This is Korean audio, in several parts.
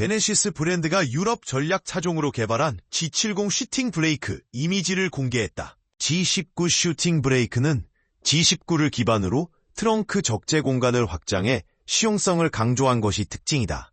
제네시스 브랜드가 유럽 전략 차종으로 개발한 G70 슈팅 브레이크 이미지를 공개했다. G19 슈팅 브레이크는 G19를 기반으로 트렁크 적재 공간을 확장해 실용성을 강조한 것이 특징이다.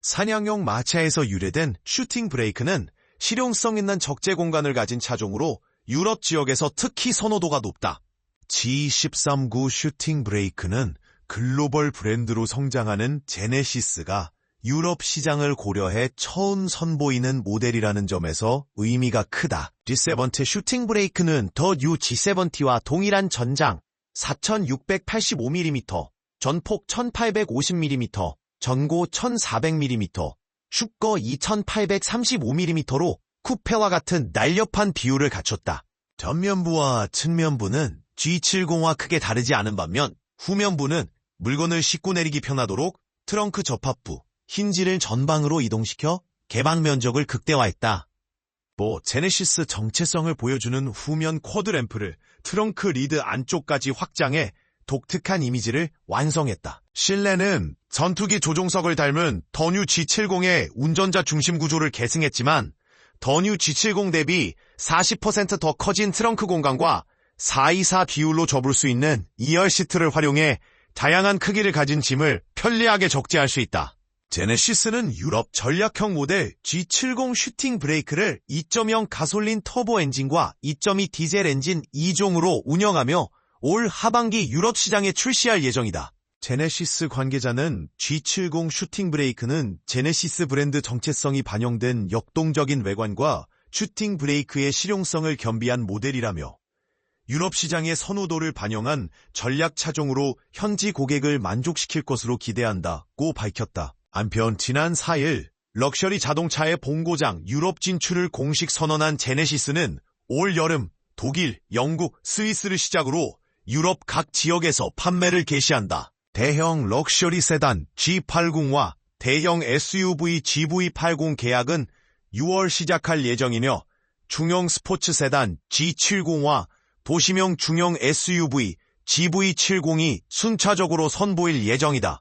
사냥용 마차에서 유래된 슈팅 브레이크는 실용성 있는 적재 공간을 가진 차종으로 유럽 지역에서 특히 선호도가 높다. G139 슈팅 브레이크는 글로벌 브랜드로 성장하는 제네시스가 유럽 시장을 고려해 처음 선보이는 모델이라는 점에서 의미가 크다. G70 슈팅 브레이크는 더뉴 G70와 동일한 전장 4685mm, 전폭 1850mm, 전고 1400mm, 슈거 2835mm로 쿠페와 같은 날렵한 비율을 갖췄다. 전면부와 측면부는 G70와 크게 다르지 않은 반면 후면부는 물건을 싣고 내리기 편하도록 트렁크 접합부, 힌지를 전방으로 이동시켜 개방 면적을 극대화했다. 뭐 제네시스 정체성을 보여주는 후면 쿼드 램프를 트렁크 리드 안쪽까지 확장해 독특한 이미지를 완성했다. 실내는 전투기 조종석을 닮은 더뉴 G70의 운전자 중심 구조를 계승했지만 더뉴 G70 대비 40%더 커진 트렁크 공간과 424 비율로 접을 수 있는 2열 시트를 활용해 다양한 크기를 가진 짐을 편리하게 적재할 수 있다. 제네시스는 유럽 전략형 모델 G70 슈팅 브레이크를 2.0 가솔린 터보 엔진과 2.2 디젤 엔진 2종으로 운영하며 올 하반기 유럽 시장에 출시할 예정이다. 제네시스 관계자는 G70 슈팅 브레이크는 제네시스 브랜드 정체성이 반영된 역동적인 외관과 슈팅 브레이크의 실용성을 겸비한 모델이라며 유럽 시장의 선호도를 반영한 전략 차종으로 현지 고객을 만족시킬 것으로 기대한다고 밝혔다. 한편 지난 4일 럭셔리 자동차의 본고장 유럽 진출을 공식 선언한 제네시스는 올 여름 독일, 영국, 스위스를 시작으로 유럽 각 지역에서 판매를 개시한다. 대형 럭셔리 세단 G80와 대형 SUV GV80 계약은 6월 시작할 예정이며 중형 스포츠 세단 G70와 도시명 중형 SUV GV70이 순차적으로 선보일 예정이다.